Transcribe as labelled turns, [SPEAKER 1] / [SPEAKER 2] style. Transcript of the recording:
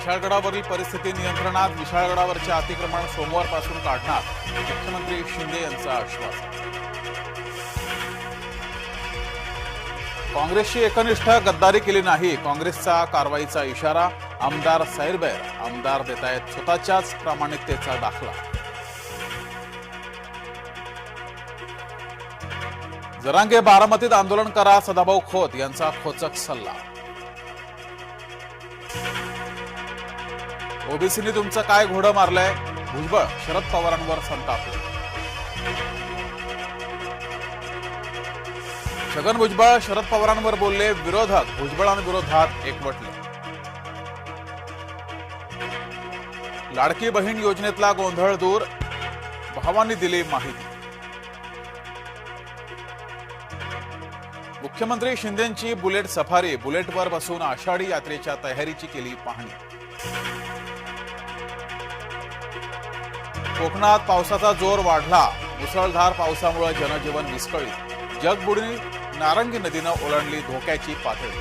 [SPEAKER 1] विशाळगडावरील परिस्थिती नियंत्रणात विशाळगडावरचे अतिक्रमण सोमवारपासून काढणार मुख्यमंत्री शिंदे यांचं आश्वासन काँग्रेसची एकनिष्ठ गद्दारी केली नाही काँग्रेसचा कारवाईचा इशारा आमदार सैरबैर आमदार देत आहेत स्वतःच्याच प्रामाणिकतेचा दाखला. जरांगे बारामतीत आंदोलन करा सदाभाऊ खोत यांचा खोचक सल्ला. ओबीसीने तुमचं काय घोडं मारलंय? भुजबळ शरद पवारांवर संतापले छगन भुजबळ शरद पवारांवर बोलले विरोधक. भुजबळांविरोधात एकवटले. लाडकी बहीण योजनेतला गोंधळ दूर. भावांनी दिली माहिती. मुख्यमंत्री शिंदेची बुलेट सफारी. बुलेटवर बसून आषाढी यात्रेच्या तयारीची केली पाहणी. कोकणात पावसाचा जोर वाढला. मुसळधार पावसामुळे जनजीवन विस्कळीत. जगबुडी नारंगी नदीनं ओलांडली धोक्याची पातळी.